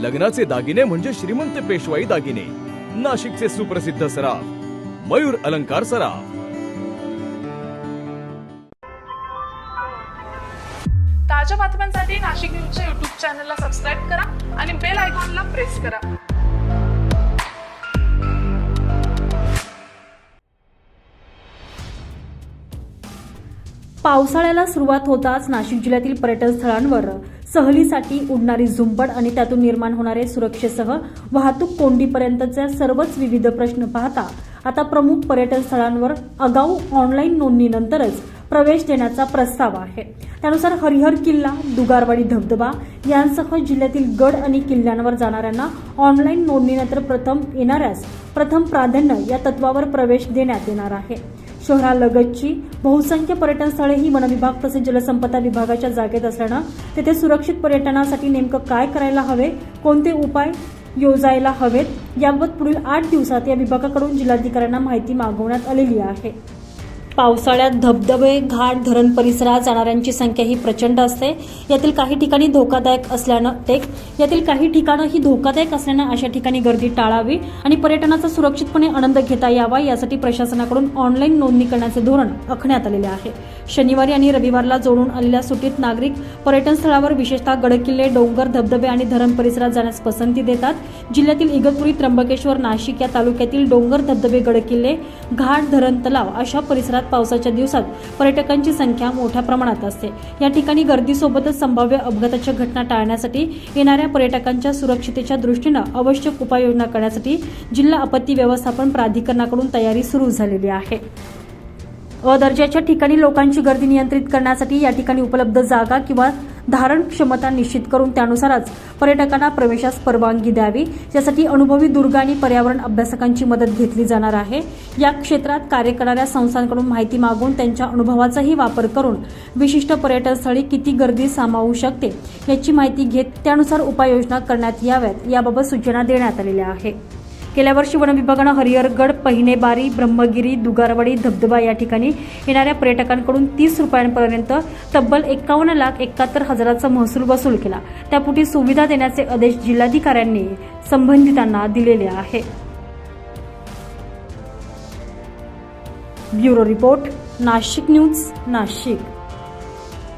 लग्नाचे दागिने म्हणजे श्रीमंत पेशवाई दागिने. नाशिकचे सुप्रसिद्ध सराफ मयूर अलंकार सराफ. ताज्या बातम्यांसाठी नाशिक न्यूजच्या युट्यूब चॅनलला सबस्क्राईब करा आणि बेल आयकॉनला प्रेस करा. पावसाळ्याला सुरुवात होताच नाशिक जिल्ह्यातील पर्यटन स्थळांवर. सहलीसाठी उडणारी झुंबड आणि त्यातून निर्माण होणारे सुरक्षेसह वाहतूक कोंडीपर्यंतचे सर्वच विविध प्रश्न पाहता आता प्रमुख पर्यटन स्थळांवर आगाऊ ऑनलाईन नोंदणीनंतरच प्रवेश देण्याचा प्रस्ताव आहे. त्यानुसार हरिहर किल्ला दुगारवाडी धबधबा यांसह जिल्ह्यातील गड आणि किल्ल्यांवर जाणाऱ्यांना ऑनलाईन नोंदणीनंतर प्रथम येणाऱ्यास प्रथम प्राधान्य या तत्वावर प्रवेश देण्यात येणार आहे. शहरालगतची बहुसंख्य पर्यटनस्थळे ही वनविभाग तसेच जलसंपदा विभागाच्या जागेत असल्यानं तेथे सुरक्षित पर्यटनासाठी नेमकं काय करायला हवे कोणते उपाय योजायला हवेत याबाबत पुढील आठ दिवसात या विभागाकडून जिल्हाधिकाऱ्यांना माहिती मागवण्यात आलेली आहे. पावसाळ्यात धबधबे घाट धरण परिसरात जाणाऱ्यांची संख्या ही प्रचंड असते. यातील काही ठिकाणी धोकादायक असल्यानं टेक यातील काही ठिकाणं ही धोकादायक असल्यानं अशा ठिकाणी गर्दी टाळावी आणि पर्यटनाचा सुरक्षितपणे आनंद घेता यावा यासाठी प्रशासनाकडून ऑनलाईन नोंदणी करण्याचे धोरण आखण्यात आलेले आहे. शनिवारी आणि रविवारला जोडून आलेल्या सुटीत नागरिक पर्यटन स्थळावर विशेषतः गडकिल्ले डोंगर धबधबे आणि धरण परिसरात जाण्यास पसंती देतात. जिल्ह्यातील इगतपुरी त्र्यंबकेश्वर नाशिक या तालुक्यातील डोंगर धबधबे गडकिल्ले घाट धरण तलाव अशा परिसरात पावसाच्या दिवसात पर्यटकांची संख्या मोठ्या प्रमाणात असते. या ठिकाणी गर्दीसोबतच संभाव्य अपघाताच्या घटना टाळण्यासाठी येणाऱ्या पर्यटकांच्या सुरक्षितेच्या दृष्टीनं आवश्यक उपाययोजना करण्यासाठी जिल्हा आपत्ती व्यवस्थापन प्राधिकरणाकडून तयारी सुरू झालेली आहे. दर्जाच्या ठिकाणी लोकांची गर्दी नियंत्रित करण्यासाठी या ठिकाणी उपलब्ध जागा किंवा धारण क्षमता निश्चित करून त्यानुसारच पर्यटकांना प्रवेशास परवानगी द्यावी. यासाठी अनुभवी दुर्ग आणि पर्यावरण अभ्यासकांची मदत घेतली जाणार आहे. या क्षेत्रात कार्य करणाऱ्या संस्थांकडून माहिती मागून त्यांच्या अनुभवाचाही वापर करून विशिष्ट पर्यटनस्थळी किती गर्दी सामावू शकते याची माहिती घेत त्यानुसार उपाययोजना करण्यात याव्यात. याबाबत सूचना देण्यात आलेल्या आहे गेल्या वर्षी वन विभागानं हरिहरगड पहिनेबारी ब्रह्मगिरी दुगारवाडी धबधबा या ठिकाणी येणाऱ्या पर्यटकांकडून तीस रुपयांपर्यंत तब्बल एकावन्न लाख एकाहत्तर हजाराचा महसूल वसूल केला. त्यापोटी सुविधा देण्याचे आदेश जिल्हाधिकाऱ्यांनी संबंधितांना दिलेले आहे. Bureau report Nashik news Nashik.